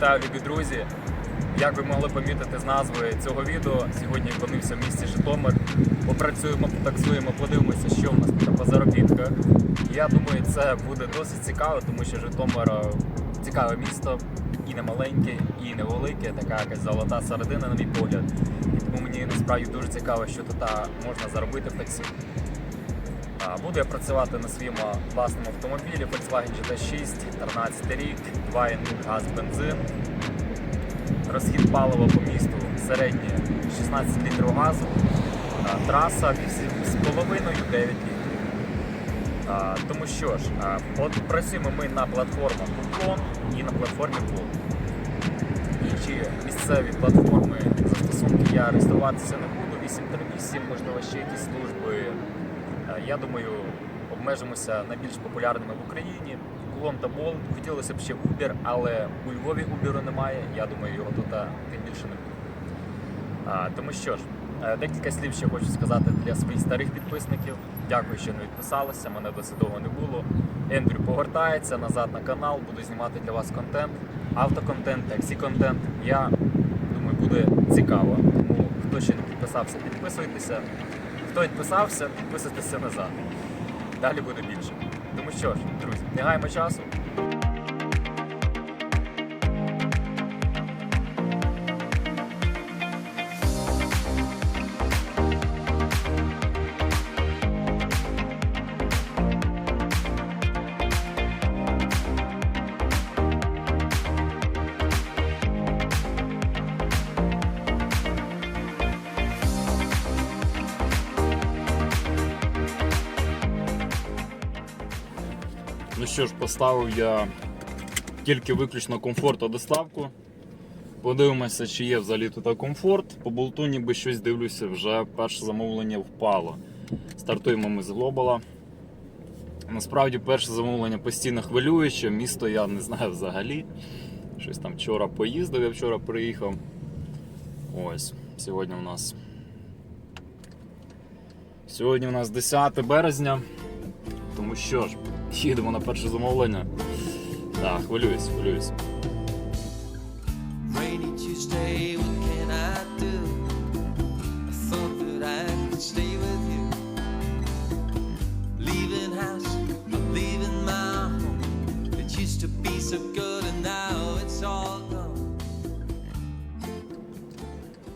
Вітаю, любі друзі! Як ви могли помітити з назви цього відео, сьогодні опинився в місті Житомир. Попрацюємо, потаксуємо, подивимося, що в нас тут по заробітках. Я думаю, це буде досить цікаво, тому що Житомир е, цікаве місто, і не маленьке, і не велике, така якась золота середина, на мій погляд. І тому мені насправді дуже цікаво, що тут можна заробити в таксі. Буду я працювати на своєму власному автомобілі Volkswagen GT6, 13 рік, 2.0 газ бензин. Розхід палива по місту середній 16 літрів газу. Траса 8,5 9 літрів. Тому що ж, от працюємо ми на платформах Уклон і на платформі Volt. Інші місцеві платформи застосунки я реєструватися не буду. 838, можливо, ще якісь служби. Я думаю, обмежимося найбільш популярними в Україні. Уклон та Bolt. Хотілося б ще Uber, але у Львові Uber немає. Я думаю, його тут тим більше не буде. Тому що ж, е, декілька слів ще хочу сказати для своїх старих підписників. Дякую, що не відписалися. Мене досить довго не було. Ендрю повертається назад на канал, буду знімати для вас контент, автоконтент, таксі-контент. Я думаю, буде цікаво. Тому хто ще не підписався, підписуйтеся. Хто відписався, підписуйтеся назад. Далі буде більше. Тому що ж, друзі, не гаємо часу. Ну що ж, поставив я тільки виключно комфорт та доставку. Подивимося, чи є взагалі тут комфорт. По болту ніби щось дивлюся, вже перше замовлення впало. Стартуємо ми з глобала. Насправді перше замовлення постійно хвилююче, місто я не знаю взагалі. Щось там вчора поїздив, я вчора приїхав. Ось, сьогодні у нас. Сьогодні у нас 10 березня. Тому що ж, їдемо на перше замовлення. Так, хвилююсь, хвилююсь.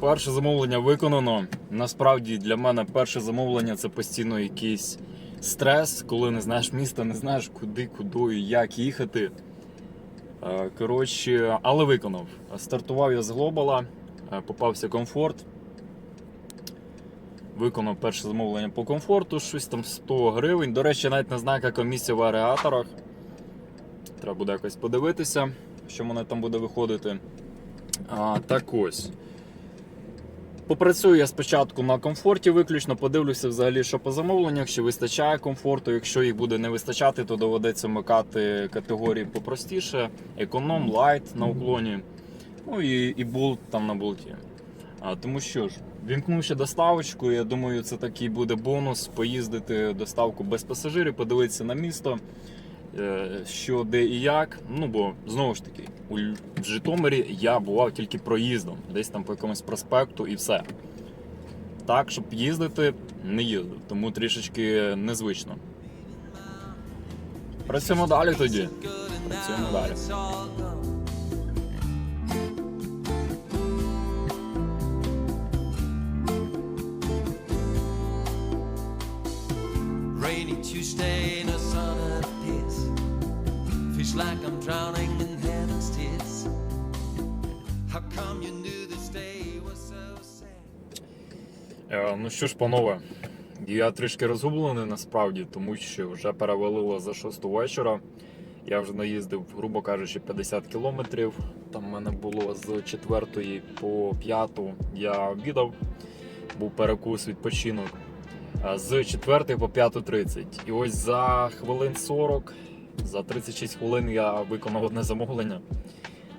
Перше замовлення виконано. Насправді для мене перше замовлення це постійно якийсь стрес, коли не знаєш міста, не знаєш куди, куди, як їхати. Е, Коротше, але виконав. Стартував я з глобала, е, попався комфорт. Виконав перше замовлення по комфорту, щось там 100 гривень. До речі, навіть не знаю, яка комісія в ареаторах. Треба буде якось подивитися, що мене там буде виходити. А, так ось. Попрацюю я спочатку на комфорті виключно, подивлюся взагалі, що по замовленнях, чи вистачає комфорту. Якщо їх буде не вистачати, то доведеться вмикати категорії попростіше, економ, лайт на уклоні, ну і, і болт там на болті. А, тому що ж, вімкнув ще доставочку, я думаю, це такий буде бонус поїздити доставку без пасажирів, подивитися на місто, що де і як. Ну бо знову ж таки, у Житомирі я бував тільки проїздом, десь там по якомусь проспекту і все. Так, щоб їздити, не їздив, тому трішечки незвично. Працюємо далі тоді. Працюємо далі. Rainy Tuesday. Е, ну що ж, панове, я трішки розгублений насправді, тому що вже перевалило за 6 вечора. Я вже наїздив, грубо кажучи, 50 кілометрів. Там в мене було з 4 по 5 я обідав, був перекус відпочинок. З 4 по 5.30. І ось за хвилин 40, за 36 хвилин я виконав одне замовлення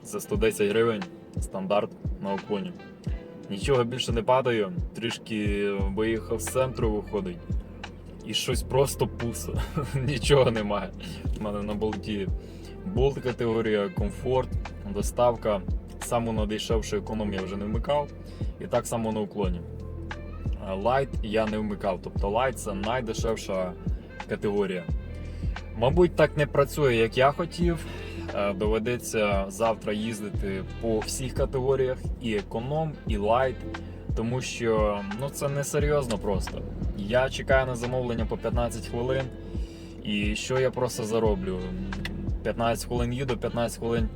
за 110 гривень. Стандарт на уклоні. Нічого більше не падаю, трішки виїхав з центру, виходить. І щось просто пусто. Нічого немає. У мене на болті Болт категорія, комфорт, доставка. Саму найдешевшу економ я вже не вмикав. І так само на уклоні. Лайт я не вмикав. Тобто лайт це найдешевша категорія. Мабуть, так не працює, як я хотів. Е, Доведеться завтра їздити по всіх категоріях: і економ, і лайт. Тому що ну, це не серйозно просто. Я чекаю на замовлення по 15 хвилин. І що я просто зароблю? 15 хвилин їду, 15 хвилин.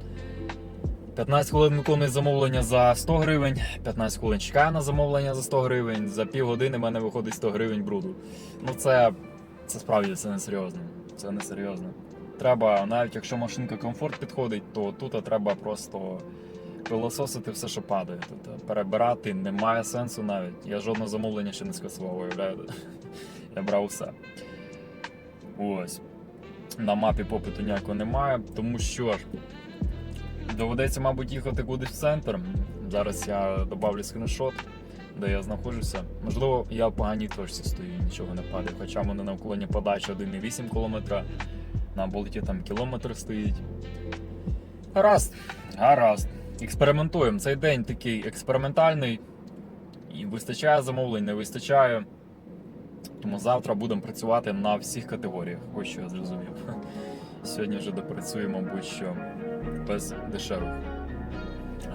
15 хвилин виконую замовлення за 100 гривень, 15 хвилин чекаю на замовлення за 100 гривень, за півгодини в мене виходить 100 гривень бруду. Ну це, це справді це не серйозно. Це не серйозно. Треба, навіть якщо машинка комфорт підходить, то тут треба просто пилососити все, що падає. Тобто перебирати немає сенсу навіть. Я жодного замовлення ще не скасував, уявляєте? Я брав все. Ось. На мапі попиту ніякого немає, тому що ж. Доведеться, мабуть, їхати кудись в центр. Зараз я добавлю скріншот, де я знаходжуся. Можливо, я в поганій точці стою, нічого не падає. Хоча в мене на уклоні подача 1,8 км, на болті там кілометр стоїть. Гаразд, гаразд. Експериментуємо. Цей день такий експериментальний. І вистачає замовлень, не вистачає. Тому завтра будемо працювати на всіх категоріях. Ось що я зрозумів. Сьогодні вже допрацюємо, мабуть, що без дешевих.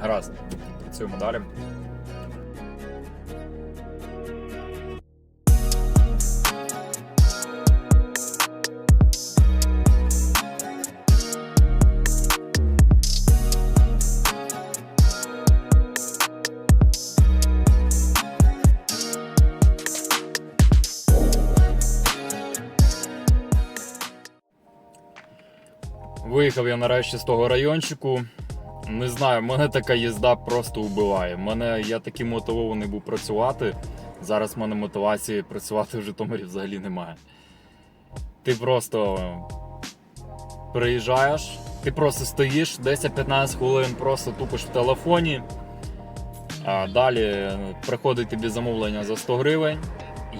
Гаразд, працюємо далі. Виїхав я нарешті з того райончику. Не знаю, мене така їзда просто вбиває. Мене я такий мотивований був працювати. Зараз в мене мотивації працювати в Житомирі взагалі немає. Ти просто приїжджаєш, ти просто стоїш 10-15 хвилин, просто тупиш в телефоні. А далі приходить тобі замовлення за 100 гривень,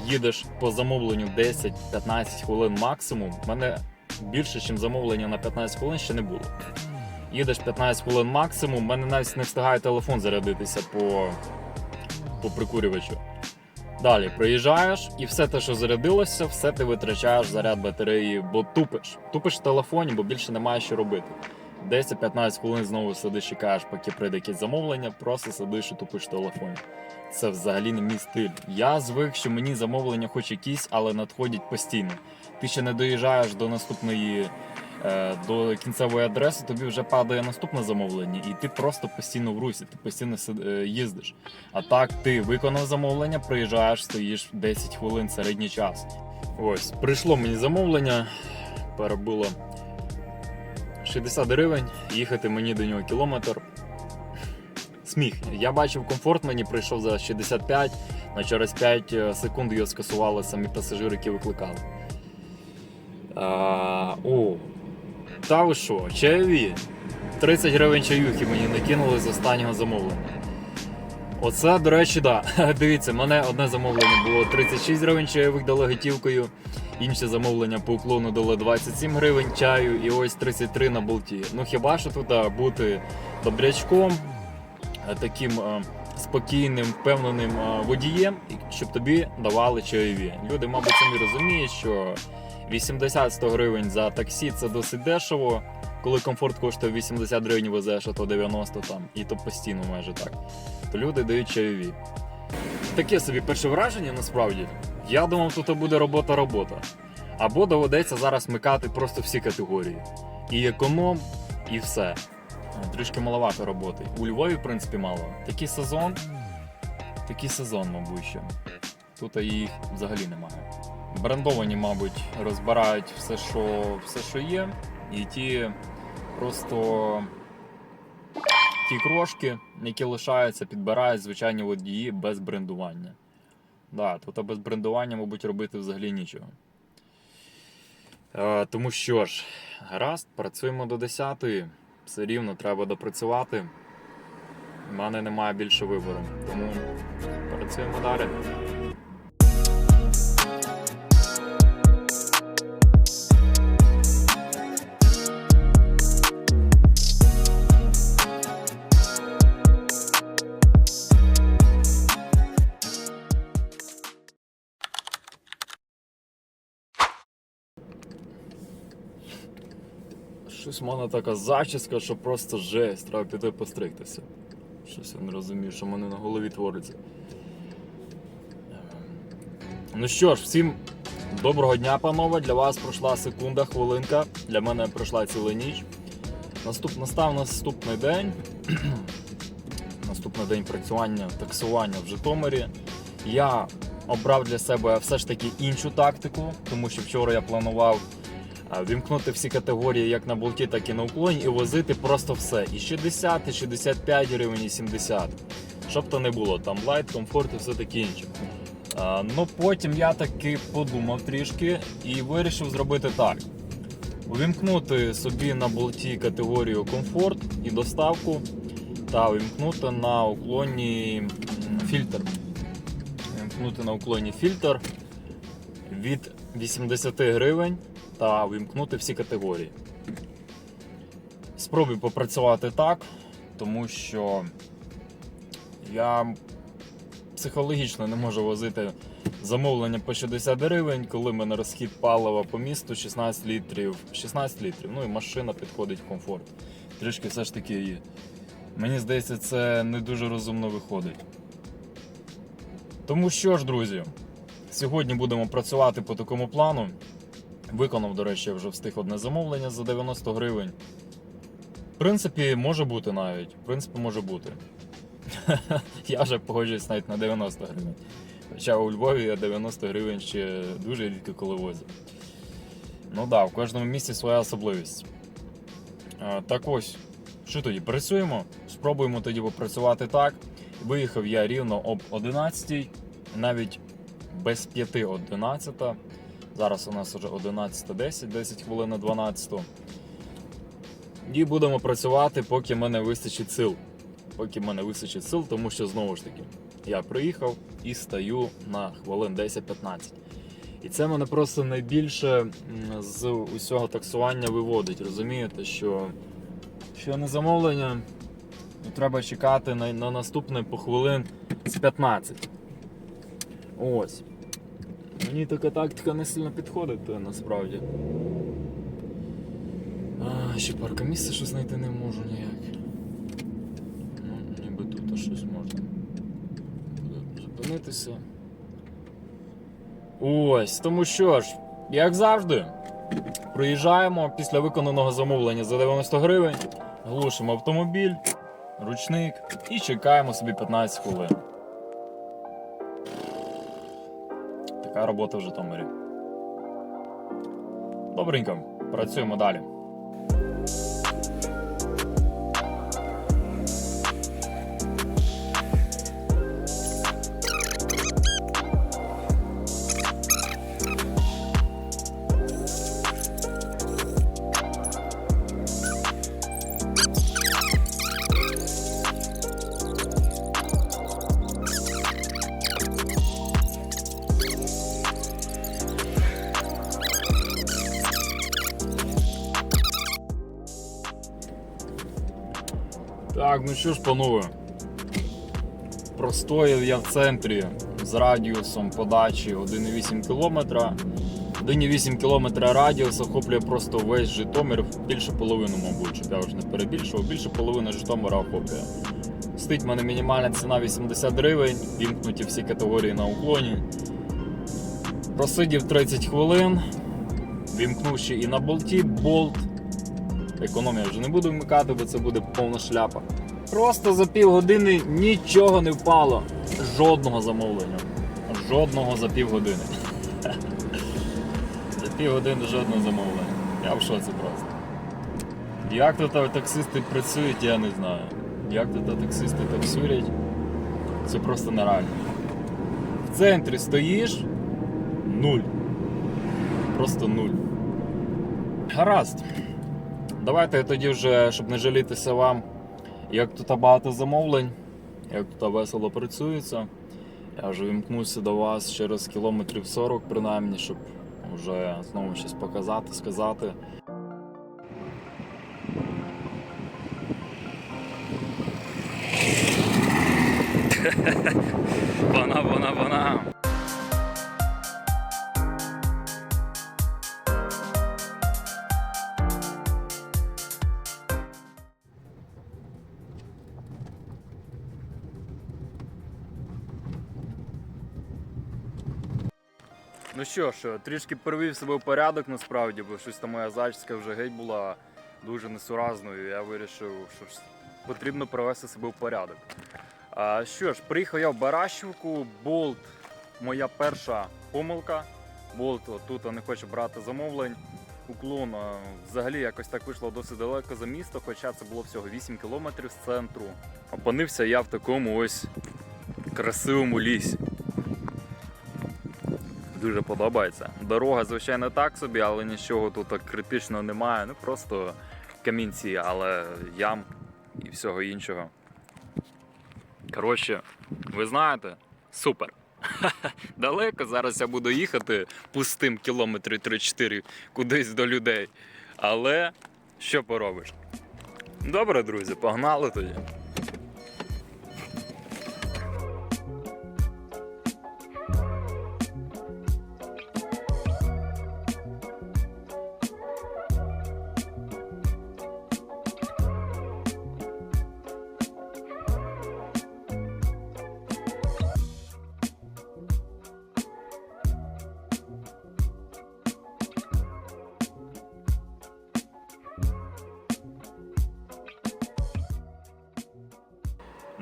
їдеш по замовленню 10-15 хвилин максимум. Мене більше, ніж замовлення на 15 хвилин ще не було. Їдеш 15 хвилин максимум, в мене навіть не встигає телефон зарядитися по, по прикурювачу. Далі приїжджаєш і все те, що зарядилося, все ти витрачаєш заряд батареї, бо тупиш. Тупиш в телефоні, бо більше немає що робити. 10-15 хвилин знову сидиш, чекаєш, поки прийде якесь замовлення, просто сидиш і тупиш в телефоні. Це взагалі не мій стиль. Я звик, що мені замовлення хоч якісь, але надходять постійно. Ти ще не доїжджаєш до наступної, е, до кінцевої адреси, тобі вже падає наступне замовлення, і ти просто постійно в русі, ти постійно е, їздиш. А так ти виконав замовлення, приїжджаєш, стоїш 10 хвилин середній час. Ось, прийшло мені замовлення, перебуло 60 гривень, їхати мені до нього кілометр. Сміх. Я бачив комфорт, мені прийшов за 65, але через 5 секунд його скасували самі пасажири, які викликали. А, о, та ви що, чайові? 30 гривень чаюхи мені накинули з останнього замовлення. Оце, до речі, да. Дивіться, мене одне замовлення було 36 гривень чайових дали готівкою, інше замовлення по уклону дали 27 гривень чаю і ось 33 на болті. Ну хіба що тут бути добрячком, е, таким е, спокійним, впевненим е, водієм, щоб тобі давали чайові. Люди, мабуть, самі розуміють, що 80-100 гривень за таксі це досить дешево. Коли комфорт коштує 80 гривень везеш, а то 90 там, і то постійно майже так. То люди дають чайові. Таке собі перше враження насправді. Я думав, тут буде робота-робота. Або доведеться зараз микати просто всі категорії. І економ, і все. Трішки маловато роботи. У Львові, в принципі, мало. Такий сезон, такий сезон, мабуть, що. Тут їх взагалі немає. Брендовані, мабуть, розбирають все, що, все, що є, і ті просто ті крошки, які лишаються, підбирають звичайні водії без брендування. Да, тут без брендування, мабуть, робити взагалі нічого. Е, тому що ж, гаразд, працюємо до 10 Все рівно треба допрацювати. У мене немає більше вибору. Тому працюємо далі. Щось в мене така зачіска, що просто жесть, треба піти постригтися. Щось я не розумію, що в мене на голові твориться. Ну що ж, всім доброго дня, панове. Для вас пройшла секунда, хвилинка. Для мене пройшла ціла ніч. Наступ... Настав наступний день. Наступний день працювання, таксування в Житомирі. Я обрав для себе все ж таки іншу тактику, тому що вчора я планував вімкнути всі категорії як на болті, так і на уклоні, і возити просто все. І 60, і 65 гривень, і 70. Щоб то не було, там лайт, комфорт і все таке інше. А, ну потім я таки подумав трішки і вирішив зробити так: увімкнути собі на болті категорію комфорт і доставку, та увімкнути на уклоні фільтр. Вімкнути на уклоні фільтр від 80 гривень та вимкнути всі категорії. Спробую попрацювати так, тому що я психологічно не можу возити замовлення по 60 гривень, коли в мене розхід палива по місту 16 літрів. 16 літрів, ну і машина підходить в комфорт. Трішки все ж таки є. Мені здається, це не дуже розумно виходить. Тому що ж, друзі, сьогодні будемо працювати по такому плану. Виконав, до речі, вже встиг одне замовлення за 90 гривень. В принципі, може бути навіть. В принципі, може бути. я вже погоджуюсь навіть на 90 гривень. Хоча у Львові я 90 гривень ще дуже рідко коли возив. Ну так, да, в кожному місці своя особливість. Так ось, що тоді? Працюємо. Спробуємо тоді попрацювати так. Виїхав я рівно об 11, навіть без 5 11. Зараз у нас вже 11.10, 10 хвилин на 12. І будемо працювати, поки в мене вистачить сил. Поки мене вистачить сил, тому що знову ж таки я приїхав і стаю на хвилин 10-15. І це мене просто найбільше з усього таксування виводить. Розумієте, що, що на замовлення ну, треба чекати на, на наступне по хвилин з 15. Ось. Мені така тактика не сильно підходить, то насправді. А, ще паркомісце щось знайти не можу ніяк. Ну, ніби тут щось можна. Буде зупинитися. Ось, тому що ж, як завжди, приїжджаємо після виконаного замовлення за 90 гривень, глушимо автомобіль, ручник і чекаємо собі 15 хвилин. Така робота в Житомирі. Добренько, працюємо далі. Що ж, панове. Простояв я в центрі з радіусом подачі 1,8 км. 1,8 км радіус охоплює просто весь Житомир, більше половину, мабуть, щоб я вже не перебільшував, більше половини Житомира охоплює. Стоїть в мене мінімальна ціна 80 гривень, вімкнуті всі категорії на уклоні. Просидів 30 хвилин, вімкнув ще і на болті болт. Економія вже не буду вмикати, бо це буде повна шляпа. Просто за півгодини нічого не впало. Жодного замовлення. Жодного за півгодини. За півгодини жодного замовлення. Я в шоці просто. Як тут таксисти працюють, я не знаю. Як тут таксисти таксурять, це просто нереально. В центрі стоїш нуль. Просто нуль. Гаразд. Давайте тоді вже, щоб не жалітися вам, як тут багато замовлень, як тут весело працюється. Я вже вімкнуся до вас через кілометрів 40 принаймні, щоб вже знову щось показати, сказати. Ну що ж, трішки привів себе в порядок насправді, бо щось там моя зачіска вже геть була дуже несуразною. Я вирішив, що потрібно привести себе в порядок. А, що ж, приїхав я в Баращівку, болт моя перша помилка. Болт тут не хоче брати замовлень. Уклон взагалі якось так вийшло досить далеко за місто, хоча це було всього 8 кілометрів з центру. Опинився я в такому ось красивому лісі. Дуже подобається. Дорога, звичайно, так собі, але нічого тут так критичного немає. Ну просто камінці, але ям і всього іншого. Коротше, ви знаєте, супер. Далеко зараз я буду їхати пустим кілометрів 3-4 кудись до людей. Але що поробиш? Добре, друзі, погнали тоді.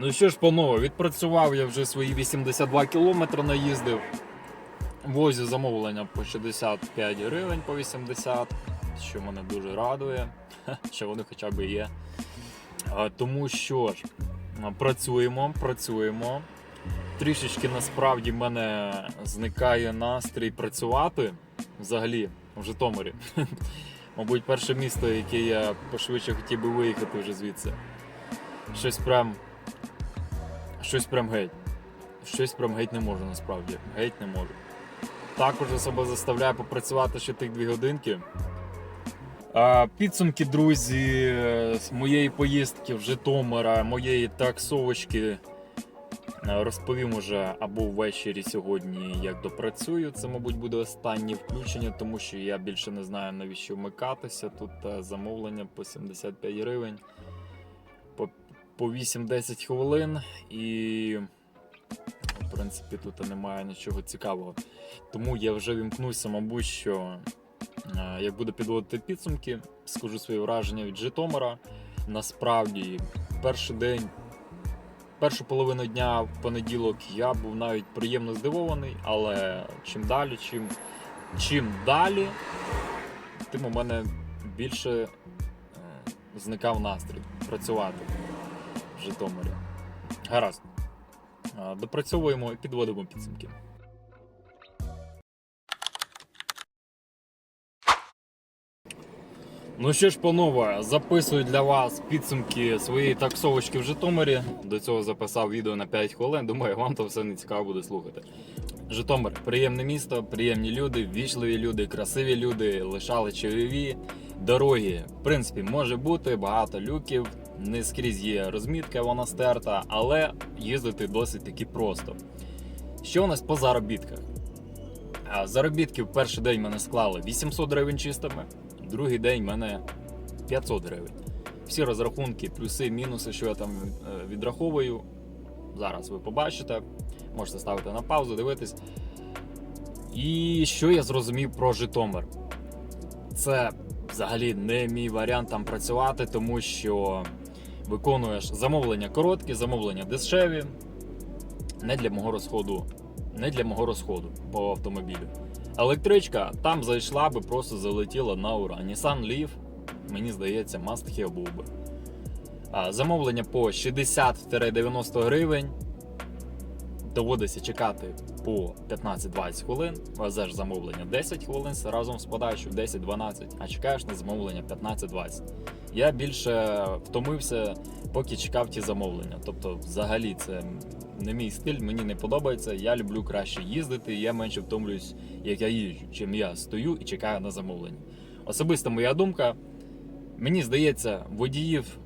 Ну що ж, панове, відпрацював я вже свої 82 кілометри наїздив. Возю замовлення по 65 гривень по 80, що мене дуже радує, що вони хоча б є. Тому що ж, працюємо, працюємо. Трішечки насправді в мене зникає настрій працювати взагалі в Житомирі. Мабуть, перше місто, яке я пошвидше хотів би виїхати вже звідси. Щось прям щось прям геть. Щось прям геть не можу насправді. Геть не можу. Також себе заставляю попрацювати ще тих дві годинки. Підсумки, друзі, з моєї поїздки в Житомира, моєї таксовочки розповім уже або ввечері сьогодні, як допрацюю. Це, мабуть, буде останнє включення, тому що я більше не знаю навіщо вмикатися. Тут замовлення по 75 гривень. По по 8-10 хвилин, і в принципі тут немає нічого цікавого. Тому я вже вімкнуся, мабуть, що е, як буду підводити підсумки, скажу свої враження від Житомира. Насправді, перший день, першу половину дня в понеділок я був навіть приємно здивований, але чим далі, чим, чим далі, тим у мене більше е, зникав настрій працювати Житомирі. Гаразд. Допрацьовуємо і підводимо підсумки. Ну що ж, панове, записую для вас підсумки своєї таксовочки в Житомирі. До цього записав відео на 5 хвилин. Думаю, вам то все не цікаво буде слухати. Житомир приємне місто, приємні люди, ввічливі люди, красиві люди, лишали чайові. Дороги, в принципі, може бути, багато люків, не скрізь є розмітка, вона стерта, але їздити досить таки просто. Що у нас по заробітках? Заробітки в перший день мене склали 800 гривень чистими, другий день мене 500 гривень. Всі розрахунки, плюси, мінуси, що я там е, відраховую. Зараз ви побачите. Можете ставити на паузу, дивитись. І що я зрозумів про Житомир? Це взагалі не мій варіант там працювати, тому що виконуєш замовлення короткі, замовлення дешеві. Не для мого розходу, не для мого розходу по автомобілю. Електричка там зайшла би, просто залетіла на ура. Nissan Leaf, мені здається, must have був би. А, замовлення по 60-90 гривень. Доводиться чекати по 15-20 хвилин. Везеш замовлення 10 хвилин разом з подачою 10-12, а чекаєш на замовлення 15-20. Я більше втомився, поки чекав ті замовлення. Тобто, взагалі, це не мій стиль, мені не подобається. Я люблю краще їздити, я менше втомлююсь, як я їжджу, чим я стою і чекаю на замовлення. Особиста моя думка. Мені здається, водіїв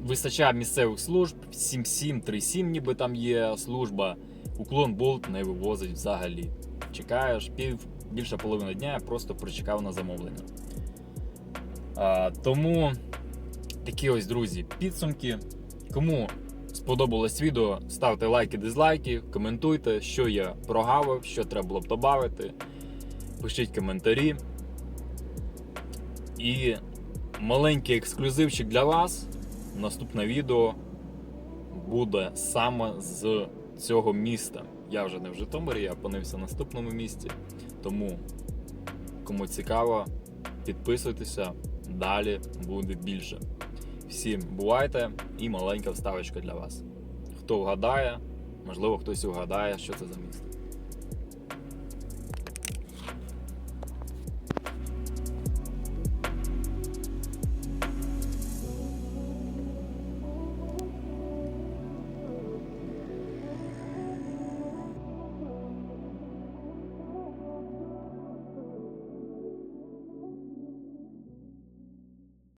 вистачає місцевих служб 7737, ніби там є служба. Уклон болт не вивозить взагалі. Чекаєш пів більше половини дня, я просто прочекав на замовлення. А, тому такі ось, друзі, підсумки. Кому сподобалось відео, ставте лайки, дизлайки, коментуйте, що я прогавив, що треба було б додати. пишіть коментарі. І маленький ексклюзивчик для вас. Наступне відео буде саме з цього міста. Я вже не в Житомирі, я опинився в наступному місті. Тому, кому цікаво, підписуйтеся, далі буде більше. Всім бувайте і маленька вставочка для вас. Хто вгадає, можливо, хтось угадає, що це за місто.